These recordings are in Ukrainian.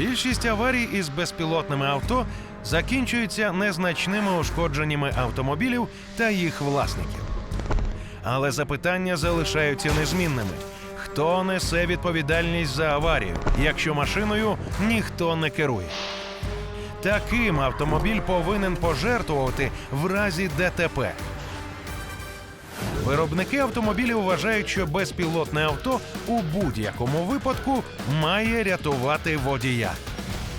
Більшість аварій із безпілотними авто закінчуються незначними ушкодженнями автомобілів та їх власників. Але запитання залишаються незмінними: хто несе відповідальність за аварію, якщо машиною ніхто не керує? Таким автомобіль повинен пожертвувати в разі ДТП. Виробники автомобілів вважають, що безпілотне авто у будь-якому випадку має рятувати водія.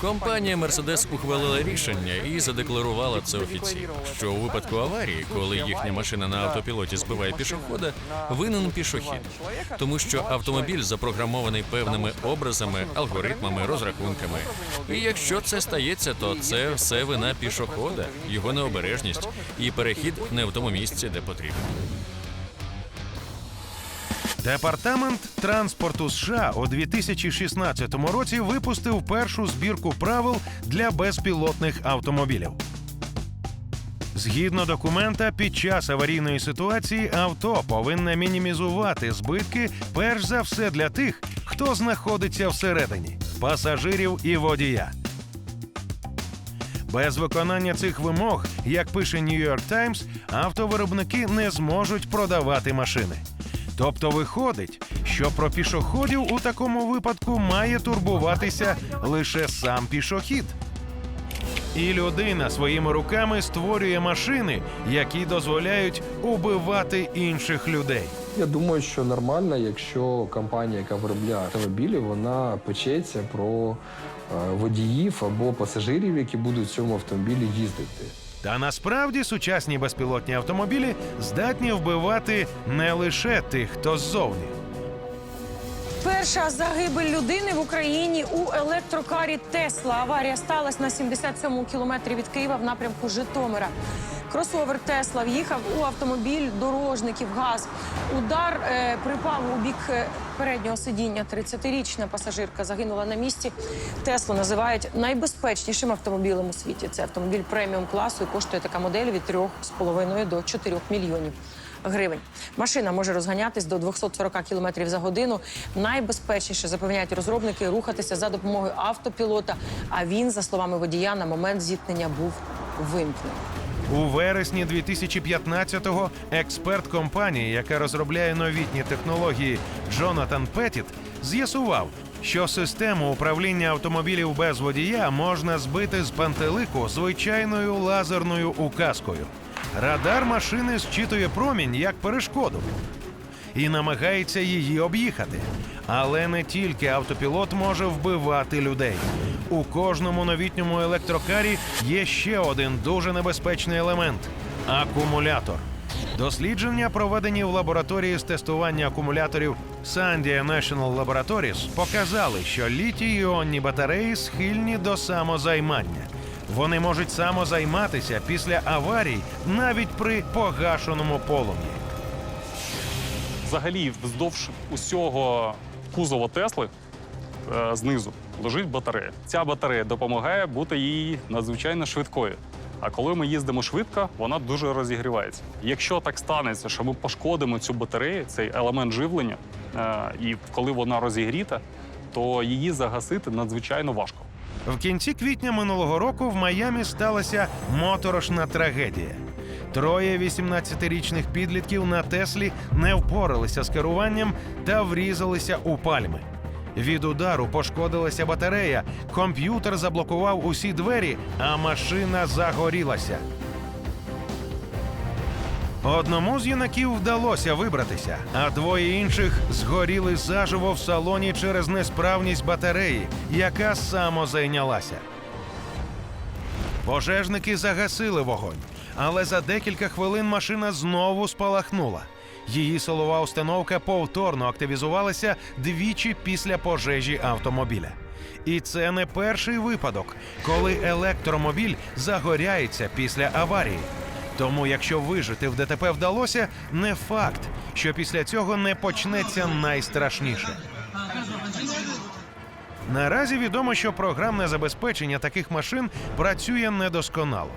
Компанія Mercedes ухвалила рішення і задекларувала це офіційно. Що у випадку аварії, коли їхня машина на автопілоті збиває пішохода, винен пішохід, тому що автомобіль запрограмований певними образами, алгоритмами, розрахунками. І якщо це стається, то це все вина пішохода, його необережність і перехід не в тому місці, де потрібно. Департамент транспорту США у 2016 році випустив першу збірку правил для безпілотних автомобілів. Згідно документа, під час аварійної ситуації авто повинне мінімізувати збитки, перш за все для тих, хто знаходиться всередині пасажирів і водія. Без виконання цих вимог, як пише New York Times, автовиробники не зможуть продавати машини. Тобто виходить, що про пішоходів у такому випадку має турбуватися лише сам пішохід. І людина своїми руками створює машини, які дозволяють убивати інших людей. Я думаю, що нормально, якщо компанія, яка виробляє автомобілі, вона печеться про е, водіїв або пасажирів, які будуть в цьому автомобілі їздити. Та насправді сучасні безпілотні автомобілі здатні вбивати не лише тих, хто ззовні. Перша загибель людини в Україні у електрокарі Тесла. Аварія сталася на 77-му кілометрі від Києва в напрямку Житомира. Кросовер Тесла в'їхав у автомобіль дорожників ГАЗ. Удар е, припав у бік е, переднього сидіння. 30-річна пасажирка загинула на місці. Теслу називають найбезпечнішим автомобілем у світі. Це автомобіль преміум класу і коштує така модель від 3,5 до 4 мільйонів гривень. Машина може розганятись до 240 км за годину. Найбезпечніше запевняють розробники рухатися за допомогою автопілота. А він, за словами водія, на момент зіткнення був вимкнений. У вересні 2015-го експерт компанії, яка розробляє новітні технології Джонатан Петіт, з'ясував, що систему управління автомобілів без водія можна збити з пантелику звичайною лазерною указкою. Радар машини зчитує промінь як перешкоду і намагається її об'їхати. Але не тільки автопілот може вбивати людей. У кожному новітньому електрокарі є ще один дуже небезпечний елемент акумулятор. Дослідження, проведені в лабораторії з тестування акумуляторів Sandia National Laboratories, показали, що літій-іонні батареї схильні до самозаймання. Вони можуть самозайматися після аварій навіть при погашеному полум'ї. Взагалі, вздовж усього кузова Тесли е, знизу лежить батарея. Ця батарея допомагає бути їй надзвичайно швидкою. А коли ми їздимо швидко, вона дуже розігрівається. Якщо так станеться, що ми пошкодимо цю батарею, цей елемент живлення, е, і коли вона розігріта, то її загасити надзвичайно важко. В кінці квітня минулого року в Майамі сталася моторошна трагедія. Троє 18-річних підлітків на Теслі не впоралися з керуванням та врізалися у пальми. Від удару пошкодилася батарея, комп'ютер заблокував усі двері, а машина загорілася. Одному з юнаків вдалося вибратися, а двоє інших згоріли заживо в салоні через несправність батареї, яка самозайнялася. Пожежники загасили вогонь, але за декілька хвилин машина знову спалахнула. Її силова установка повторно активізувалася двічі після пожежі автомобіля. І це не перший випадок, коли електромобіль загоряється після аварії. Тому, якщо вижити в ДТП вдалося, не факт, що після цього не почнеться найстрашніше. Наразі відомо, що програмне забезпечення таких машин працює недосконало.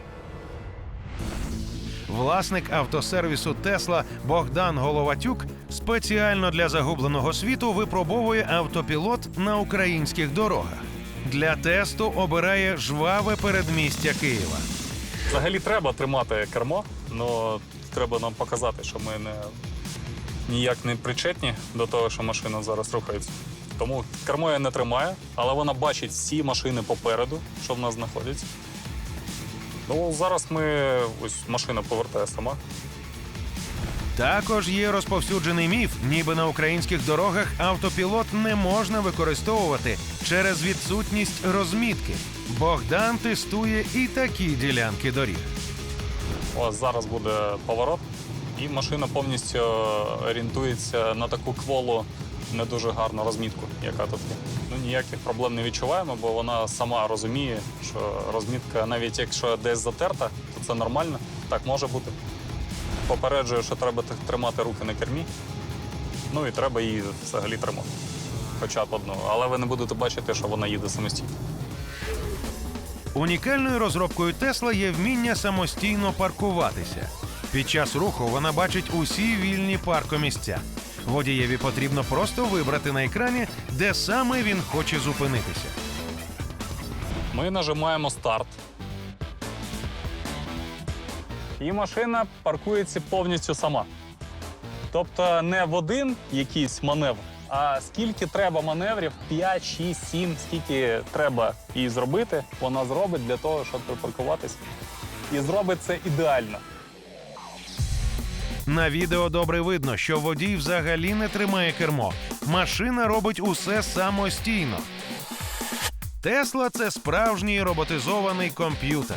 Власник автосервісу Тесла Богдан Головатюк спеціально для загубленого світу випробовує автопілот на українських дорогах. для тесту обирає жваве передмістя Києва. Взагалі треба тримати кермо, але треба нам показати, що ми не ніяк не причетні до того, що машина зараз рухається. Тому кермо я не тримаю, але вона бачить всі машини попереду, що в нас знаходяться. Ну, зараз ми ось машина повертає сама. Також є розповсюджений міф, ніби на українських дорогах автопілот не можна використовувати через відсутність розмітки. Богдан тестує і такі ділянки доріг. Ось зараз буде поворот, і машина повністю орієнтується на таку кволу не дуже гарну розмітку, яка тут є. Ну ніяких проблем не відчуваємо, бо вона сама розуміє, що розмітка, навіть якщо десь затерта, то це нормально. Так може бути. Попереджує, що треба тримати руки на кермі. Ну і треба її взагалі тримати. Хоча б одну. Але ви не будете бачити, що вона їде самостійно. Унікальною розробкою Тесла є вміння самостійно паркуватися. Під час руху вона бачить усі вільні паркомісця. Водієві потрібно просто вибрати на екрані, де саме він хоче зупинитися. Ми нажимаємо старт. І машина паркується повністю сама. Тобто не в один якийсь маневр, а скільки треба маневрів, 5, 6, 7, скільки треба їй зробити, вона зробить для того, щоб припаркуватися. І зробить це ідеально. На відео добре видно, що водій взагалі не тримає кермо. Машина робить усе самостійно. Тесла це справжній роботизований комп'ютер.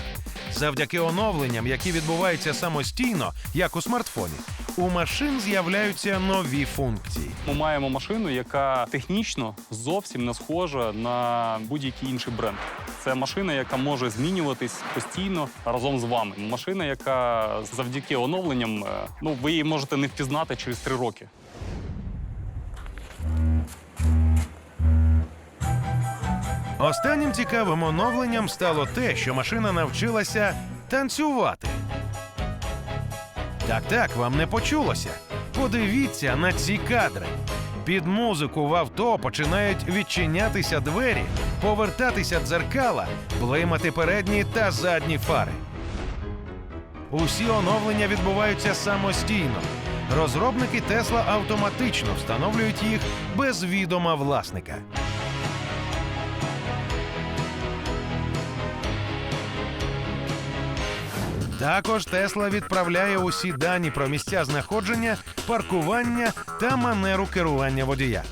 Завдяки оновленням, які відбуваються самостійно, як у смартфоні, у машин з'являються нові функції. Ми маємо машину, яка технічно зовсім не схожа на будь-який інший бренд. Це машина, яка може змінюватись постійно разом з вами. Машина, яка завдяки оновленням, е, ну ви її можете не впізнати через три роки. Останнім цікавим оновленням стало те, що машина навчилася танцювати. Так, так, вам не почулося. Подивіться на ці кадри. Під музику в авто починають відчинятися двері, повертатися дзеркала, блимати передні та задні фари. Усі оновлення відбуваються самостійно. Розробники Тесла автоматично встановлюють їх без відома власника. Також Тесла відправляє усі дані про місця знаходження, паркування та манеру керування водія.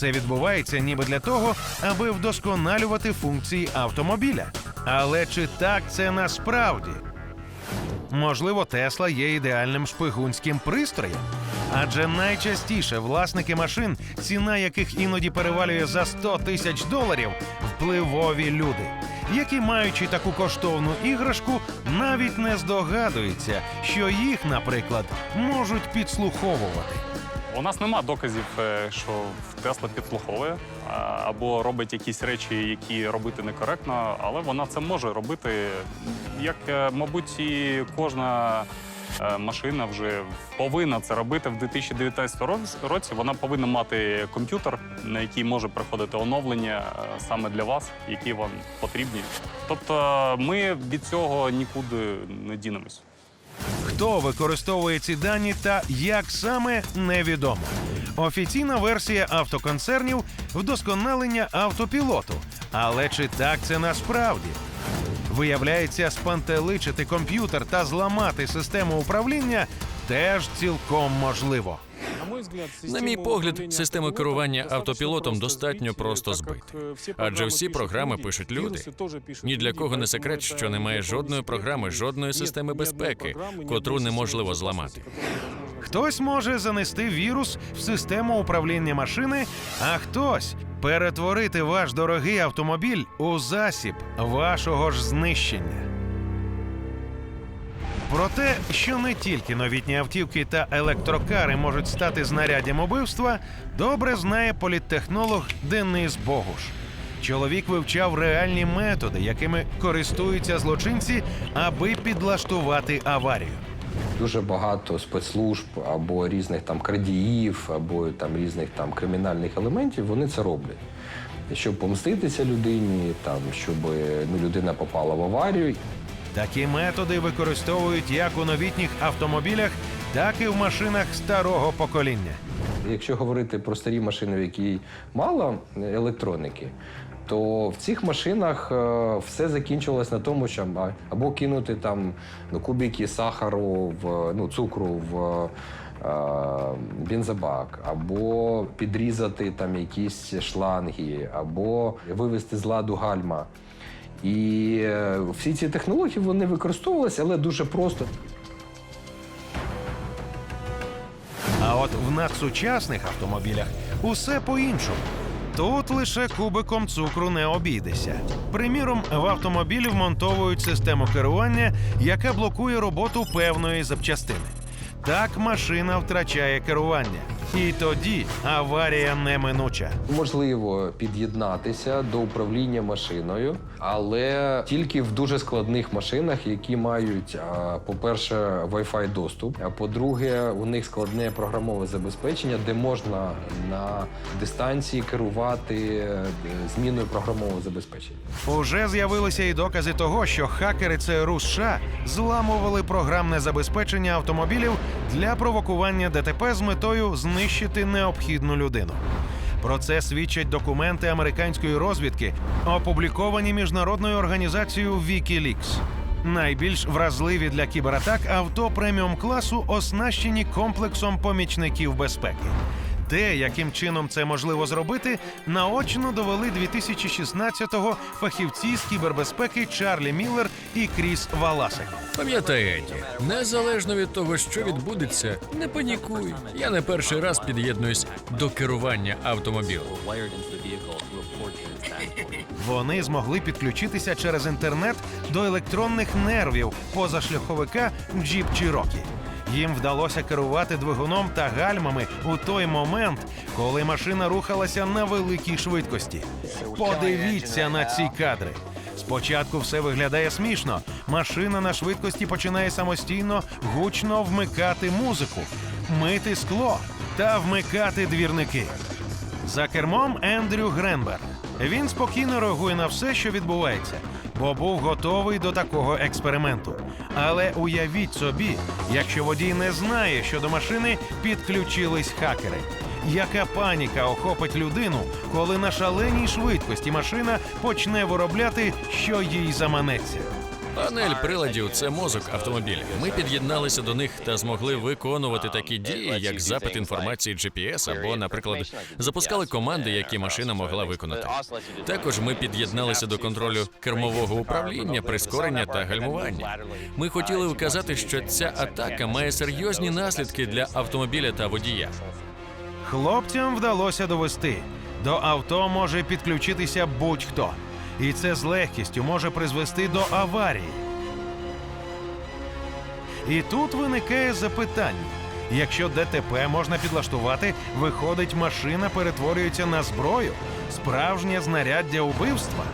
Це відбувається ніби для того, аби вдосконалювати функції автомобіля. Але чи так це насправді? Можливо, Тесла є ідеальним шпигунським пристроєм. Адже найчастіше власники машин, ціна яких іноді перевалює за 100 тисяч доларів, впливові люди, які, маючи таку коштовну іграшку, навіть не здогадуються, що їх, наприклад, можуть підслуховувати. У нас нема доказів, е, що Тесла підслуховує або робить якісь речі, які робити некоректно, але вона це може робити. Як, е, мабуть, і кожна е, машина вже повинна це робити в 2019 році. Вона повинна мати комп'ютер, на який може приходити оновлення саме для вас, які вам потрібні. Тобто ми від цього нікуди не дінемось. Хто використовує ці дані та як саме невідомо. Офіційна версія автоконцернів вдосконалення автопілоту. Але чи так це насправді? Виявляється, спантеличити комп'ютер та зламати систему управління теж цілком можливо. На мій погляд, систему керування автопілотом достатньо просто збити. Адже всі програми пишуть люди. Ні для кого не секрет, що немає жодної програми, жодної системи безпеки, котру неможливо зламати. Хтось може занести вірус в систему управління машини, а хтось перетворити ваш дорогий автомобіль у засіб вашого ж знищення. Про те, що не тільки новітні автівки та електрокари можуть стати знаряддям убивства, добре знає політтехнолог Денис Богуш. Чоловік вивчав реальні методи, якими користуються злочинці, аби підлаштувати аварію. Дуже багато спецслужб або різних там крадіїв, або там різних там кримінальних елементів вони це роблять. щоб помститися людині, там щоб ну, людина попала в аварію. Такі методи використовують як у новітніх автомобілях, так і в машинах старого покоління. Якщо говорити про старі машини, в які мало електроніки, то в цих машинах е, все закінчилось на тому, що або кинути там ну, кубики сахару в ну, цукру в е, бензобак, або підрізати там якісь шланги, або вивести з ладу гальма. І е, всі ці технології вони використовувалися, але дуже просто. А от в надсучасних автомобілях усе по-іншому. Тут лише кубиком цукру не обійдеся. Приміром, в автомобілі вмонтовують систему керування, яка блокує роботу певної запчастини. Так машина втрачає керування. І тоді аварія неминуча. Можливо під'єднатися до управління машиною, але тільки в дуже складних машинах, які мають, по-перше, Wi-Fi доступ. А по-друге, у них складне програмове забезпечення, де можна на дистанції керувати е, зміною програмового забезпечення. Уже з'явилися і докази того, що хакери ЦРУ США зламували програмне забезпечення автомобілів для провокування ДТП з метою знищити необхідну людину. Про це свідчать документи американської розвідки, опубліковані міжнародною організацією WikiLeaks. Найбільш вразливі для кібератак авто преміум класу оснащені комплексом помічників безпеки. Те, яким чином це можливо зробити, наочно довели 2016-го фахівці з кібербезпеки Чарлі Міллер і Кріс Валасик. Пам'ятай, Еді, незалежно від того, що відбудеться, не панікуй. Я не перший раз під'єднуюсь до керування автомобілем. Вони змогли підключитися через інтернет до електронних нервів позашляховика Jeep Cherokee. Їм вдалося керувати двигуном та гальмами у той момент, коли машина рухалася на великій швидкості. Подивіться на ці кадри. Спочатку все виглядає смішно. Машина на швидкості починає самостійно гучно вмикати музику, мити скло та вмикати двірники. За кермом Ендрю Гренберг. Він спокійно реагує на все, що відбувається, бо був готовий до такого експерименту. Але уявіть собі, якщо водій не знає, що до машини підключились хакери. Яка паніка охопить людину, коли на шаленій швидкості машина почне виробляти, що їй заманеться? Панель приладів це мозок автомобіля. Ми під'єдналися до них та змогли виконувати такі дії, як запит інформації GPS або, наприклад, запускали команди, які машина могла виконати. Також ми під'єдналися до контролю кермового управління, прискорення та гальмування. Ми хотіли вказати, що ця атака має серйозні наслідки для автомобіля та водія. Хлопцям вдалося довести. До авто може підключитися будь-хто. І це з легкістю може призвести до аварії. І тут виникає запитання: якщо ДТП можна підлаштувати, виходить, машина перетворюється на зброю, справжнє знаряддя убивства.